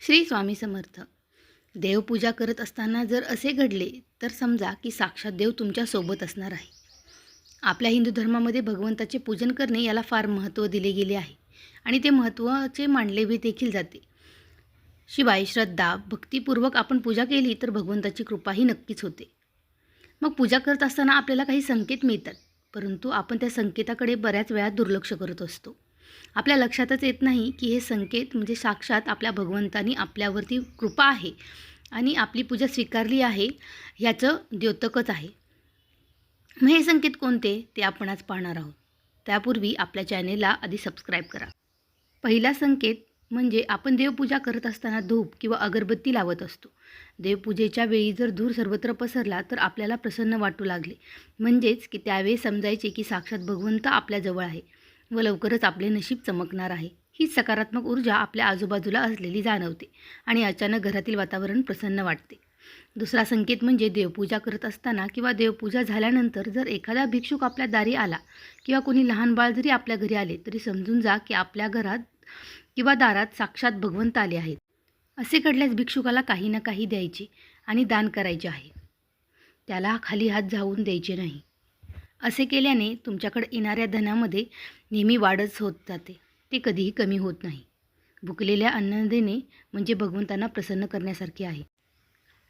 श्री स्वामी समर्थ. देवपूजा करत असताना जर असे घडले तर समजा की साक्षात देव तुमच्यासोबत असणार आहे. आपल्या हिंदू धर्मामध्ये भगवंताचे पूजन करणे याला फार महत्त्व दिले गेले आहे आणि ते महत्त्वाचे मानले बी देखील जाते. शिवाय श्रद्धा भक्तिपूर्वक आपण पूजा केली तर भगवंताची कृपाही नक्कीच होते. मग पूजा करत असताना आपल्याला काही संकेत मिळतात परंतु आपण त्या संकेताकडे बऱ्याच वेळा दुर्लक्ष करत असतो. आपल्या लक्षातच येत नाही की हे संकेत म्हणजे साक्षात आपल्या भगवंतानी आपल्यावरती कृपा आहे आणि आपली पूजा स्वीकारली आहे ह्याचं द्योतकच आहे. मग हे संकेत कोणते? ते आपण आज पाहणार आहोत. त्यापूर्वी आपल्या चॅनेलला आधी सबस्क्राईब करा. पहिला संकेत म्हणजे आपण देवपूजा करत असताना धूप किंवा अगरबत्ती लावत असतो. देवपूजेच्या वेळी जर धूर सर्वत्र पसरला तर आपल्याला प्रसन्न वाटू लागले. म्हणजेच की त्यावेळी समजायचे की साक्षात भगवंत आपल्याजवळ आहे. व लवकरच आपले नशीब चमकणार आहे. ही सकारात्मक ऊर्जा आपल्या आजूबाजूला असलेली जाणवते आणि अचानक घरातील वातावरण प्रसन्न वाटते. दुसरा संकेत म्हणजे देवपूजा करत असताना किंवा देवपूजा झाल्यानंतर जर एखादा भिक्षुक आपल्या दारी आला किंवा कोणी लहान बाळ जरी आपल्या घरी आले तरी समजून जा की आपल्या घरात किंवा दारात साक्षात भगवंत आले आहेत. असे घडल्यास भिक्षुकाला काही ना काही द्यायचे आणि दान करायचे आहे. त्याला खाली हात जाऊन द्यायचे नाही. असे केल्याने तुमच्याकडे येणाऱ्या धनामध्ये नेहमी वाढच होत जाते. ते कधीही कमी होत नाही. भुकलेल्या अन्न देणे म्हणजे भगवंतांना प्रसन्न करण्यासारखे आहे.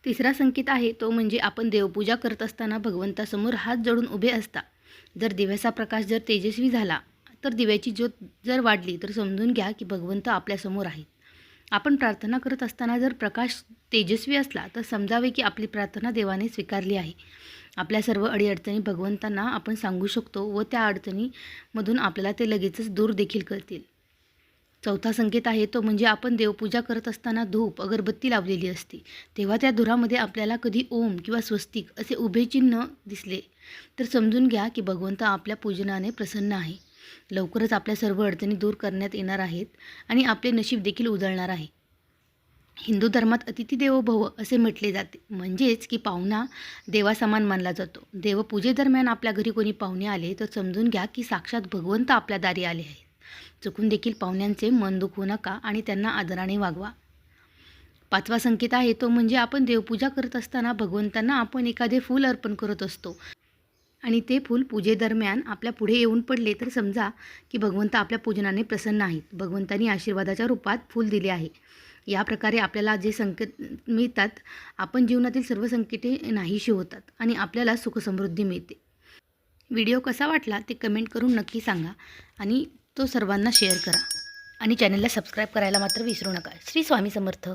तिसरा संकेत आहे तो म्हणजे आपण देवपूजा करत असताना भगवंतासमोर हात जोडून उभे असता. जर दिव्याचा प्रकाश जर तेजस्वी झाला तर दिव्याची ज्योत जर वाढली तर समजून घ्या की भगवंत आपल्यासमोर आहेत आपण प्रार्थना करत असताना जर प्रकाश तेजस्वी असला तर समजावे की आपली प्रार्थना देवाने स्वीकारली आहे. आपल्या सर्व अडीअडचणी भगवंतांना आपण सांगू शकतो व त्या अडचणीमधून आपल्याला ते लगेचच दूर देखील करतील. चौथा संकेत आहे तो म्हणजे आपण देवपूजा करत असताना धूप अगरबत्ती लावलेली असते. तेव्हा त्या धुरामध्ये आपल्याला कधी ओम किंवा स्वस्तिक असे उभे चिन्ह दिसले. तर समजून घ्या की भगवंत आपल्या पूजनाने प्रसन्न आहे. लवकरच आपल्या सर्व अडचणी दूर करण्यात येणार आहेत आणि आपले नशीब देखील उजळणार आहे. हिंदू धर्मात अतिथी देवो भव असे म्हटले जाते. म्हणजेच की पाहुणा देवासमान मानला जातो. देवपूजेदरम्यान आपल्या घरी कोणी पाहुणे आले तर समजून घ्या की साक्षात भगवंत आपल्या दारी आले आहेत. चुकून देखील पाहुण्यांचे मन दुखवू नका आणि त्यांना आदराने वागवा. पाचवा संकेत आहे तो म्हणजे आपण देवपूजा करत असताना भगवंतांना आपण एखादे फूल अर्पण करत असतो. आणि ते फूल पूजेदरम्यान आपल्या पुढे येऊन पडले तर समजा की भगवंत आपल्या पूजनाने प्रसन्न आहेत. भगवंतांनी आशीर्वादाच्या रूपात फूल दिले आहे. या प्रकारे आपल्याला जे संकेत मिळतात आपण जीवनातील सर्व संकटे नाहीशी होतात आणि आपल्याला सुखसमृद्धी मिळते. व्हिडिओ कसा वाटला ते कमेंट करून नक्की सांगा आणि तो सर्वांना शेअर करा. आणि चॅनलला सबस्क्राईब करायला मात्र विसरू नका. श्री स्वामी समर्थ.